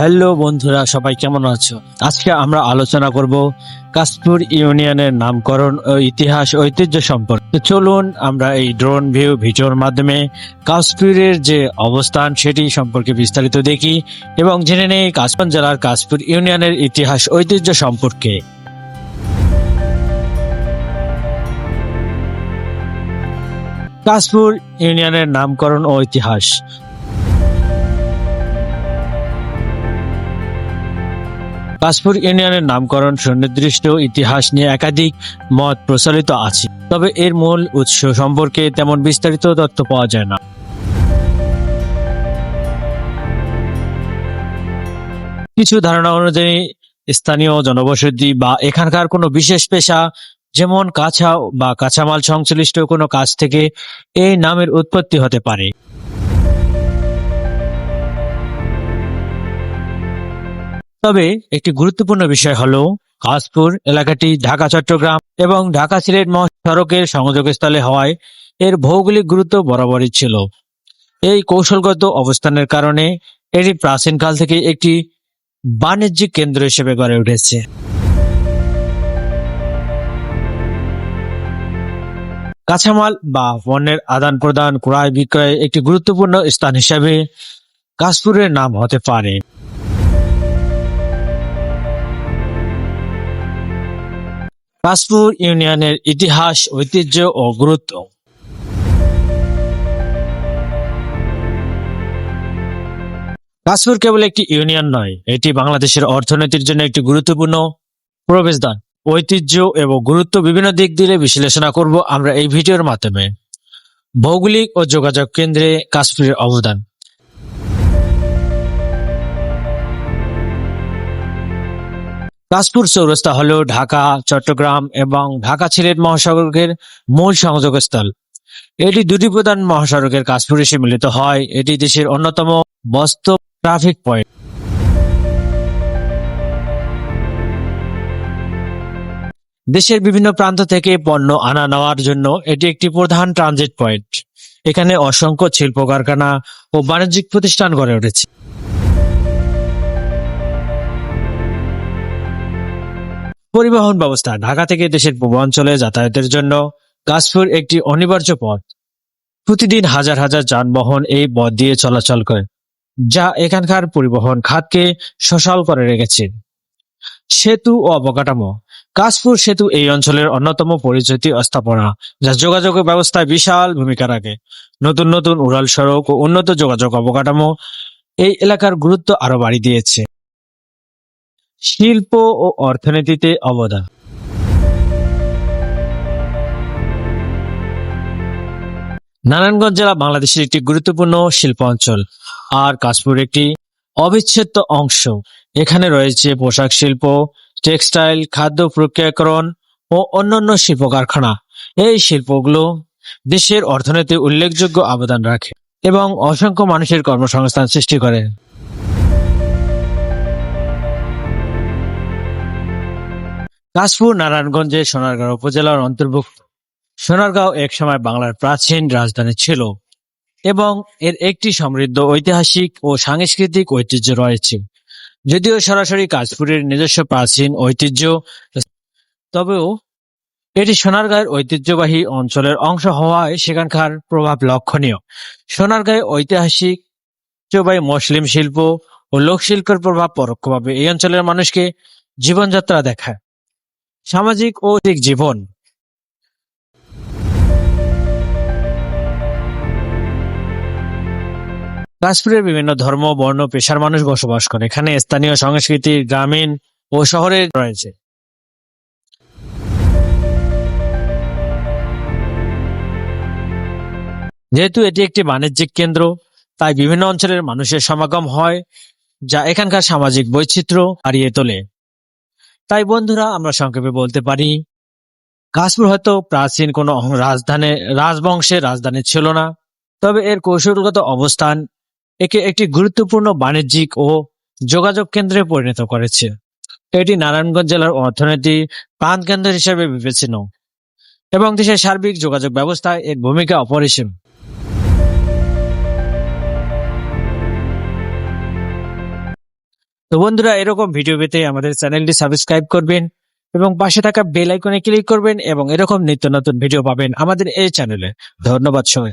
Hello বন্ধুরা, সবাই কেমন আছো? আজকে আমরা আলোচনা করব কাশপুর ইউনিয়নের নামকরণ ও ইতিহাস ঐতিহ্য সম্পর্কে। চলুন আমরা এই ড্রোন ভিউ ভিডিওর মাধ্যমে কাশপুরের যে অবস্থান সেটি সম্পর্কে বিস্তারিত দেখি এবং জেনে নেই কাশপুর জেলার কাশপুর ইউনিয়নের ইতিহাস ঐতিহ্য সম্পর্কে। কাশপুর ইউনিয়নের নামকরণ ও ইতিহাস। কাশপুর ইউনিয়নের নামকরণ সুনির্দিষ্ট ইতিহাস নিয়ে একাধিক মত প্রচলিত আছে, তবে এর মূল উৎস সম্পর্কে তেমন বিস্তারিত তথ্য পাওয়া যায় না। কিছু ধারণা অনুযায়ী, স্থানীয় জনবসতি বা এখানকার কোনো বিশেষ পেশা, যেমন কাঁচা বা কাঁচামাল সংশ্লিষ্ট কোনো কাজ থেকে এই নামের উৎপত্তি হতে পারে। তবে একটি গুরুত্বপূর্ণ বিষয় হলো কাশপুর এলাকাটি ঢাকা, চট্টগ্রাম এবং ঢাকা সিলেট মহাসড়কের সংযোগস্থলে হওয়ায় এর ভৌগোলিক গুরুত্ব বরাবরই ছিল। এই কৌশলগত অবস্থানের কারণে এটি প্রাচীনকাল থেকে একটি বাণিজ্যিক কেন্দ্র হিসেবে গড়ে উঠেছে। কাঁচামাল বা পণ্যের আদান প্রদান, ক্রয় বিক্রয় একটি গুরুত্বপূর্ণ স্থান হিসেবে কাশপুরের নাম হতে পারে। কাশপুর ইউনিয়নের ইতিহাস, ঐতিহ্য ও গুরুত্ব। কাশপুর কেবল একটি ইউনিয়ন নয়, এটি বাংলাদেশের অর্থনীতির জন্য একটি গুরুত্বপূর্ণ প্রবেশদ্বার। ঐতিহ্য এবং গুরুত্ব বিভিন্ন দিক দিয়ে বিশ্লেষণা করব আমরা এই ভিডিওর মাধ্যমে। ভৌগোলিক ও যোগাযোগ কেন্দ্রে কাশ্মীরের অবদান। কাশপুর চৌরাস্তা হল ঢাকা, চট্টগ্রাম এবং ঢাকা সিলেট মহাসড়কের মূল সংযোগস্থল। এটি দুটি প্রধান মহাসড়কের কাশপুর এসে মিলিত হয়। এটি দেশের অন্যতম বাস্তব ট্রাফিক পয়েন্ট দেশের বিভিন্ন প্রান্ত থেকে পণ্য আনা নেওয়ার জন্য এটি একটি প্রধান ট্রানজিট পয়েন্ট এখানে অসংখ্য শিল্প কারখানা ও বাণিজ্যিক প্রতিষ্ঠান গড়ে উঠেছে। পরিবহন ব্যবস্থা ঢাকা থেকে দেশের পূর্বাঞ্চলে যাতায়াতের জন্য কাশপুর একটি অনিবার্য পথ। প্রতিদিন হাজার হাজার যানবাহন এই পথ দিয়ে চলাচল করে, যা এখানকার পরিবহন খাতকে সচল করে রেখেছে। সেতু ও অবকাঠামো। কাশপুর সেতু এই অঞ্চলের অন্যতম পরিচিত স্থাপনা, যা যোগাযোগ ব্যবস্থায় বিশাল ভূমিকা রাখে। নতুন নতুন উড়াল সড়ক ও উন্নত যোগাযোগ অবকাঠামো এই এলাকার গুরুত্ব আরও বাড়িয়ে দিয়েছে। শিল্প ও অর্থনীতিতে অবদান। নারায়ণগঞ্জ জেলা বাংলাদেশের একটি গুরুত্বপূর্ণ শিল্প অঞ্চল আর কাশপুর একটি অবিচ্ছেদ্য অংশ। এখানে রয়েছে পোশাক শিল্প, টেক্সটাইল, খাদ্য প্রক্রিয়াকরণ ও অন্যান্য শিল্প কারখানা এই শিল্পগুলো দেশের অর্থনীতি উল্লেখযোগ্য অবদান রাখে এবং অসংখ্য মানুষের কর্মসংস্থান সৃষ্টি করে। কাশপুর নারায়ণগঞ্জের সোনারগাঁও উপজেলার অন্তর্ভুক্ত। সোনারগাঁও একসময় বাংলার প্রাচীন রাজধানী ছিল এবং এর একটি সমৃদ্ধ ঐতিহাসিক ও সাংস্কৃতিক ঐতিহ্য রয়েছে। যদিও সরাসরি কাশপুরের নিজস্ব প্রাচীন ঐতিহ্য, তবেও এটি সোনারগাঁয়ের ঐতিহ্যবাহী অঞ্চলের অংশ হওয়ায় সেখানকার প্রভাব লক্ষণীয়। সোনারগাঁয়ে ঐতিহাসিক ঐতিহ্যবাহী মুসলিম শিল্প ও লোকশিল্পের প্রভাব পরোক্ষভাবে এই অঞ্চলের মানুষকে জীবনযাত্রা দেখায়। সামাজিক ও জীবন। কাশ্মীরের বিভিন্ন ধর্ম, বর্ণ, পেশার মানুষ বসবাস করে এখানে স্থানীয় সংস্কৃতি, গ্রামীণ ও শহরে রয়েছে। যেহেতু এটি একটি বাণিজ্যিক কেন্দ্র, তাই বিভিন্ন অঞ্চলের মানুষের সমাগম হয়, যা এখানকার সামাজিক বৈচিত্র্য হারিয়ে তোলে। তাই বন্ধুরা, আমরা সংক্ষেপে বলতে পারি কাশপুর হয়তো প্রাচীন কোনো রাজধানী রাজবংশের রাজধানী ছিল না। তবে এর কৌশলগত অবস্থান একে একটি গুরুত্বপূর্ণ বাণিজ্যিক ও যোগাযোগ কেন্দ্রে পরিণত করেছে। এটি নারায়ণগঞ্জ জেলার অর্থনীতি প্রাণকেন্দ্র হিসেবে বিবেচিত এবং দেশের সার্বিক যোগাযোগ ব্যবস্থায় এর ভূমিকা অপরিসীম। তো বন্ধুরা, এরকম ভিডিও পেতে আমাদের চ্যানেলটি সাবস্ক্রাইব করবেন এবং পাশে থাকা বেল আইকনে ক্লিক করবেন এবং এরকম নিত্য নতুন ভিডিও পাবেন আমাদের এই চ্যানেলে ধন্যবাদ সবাই।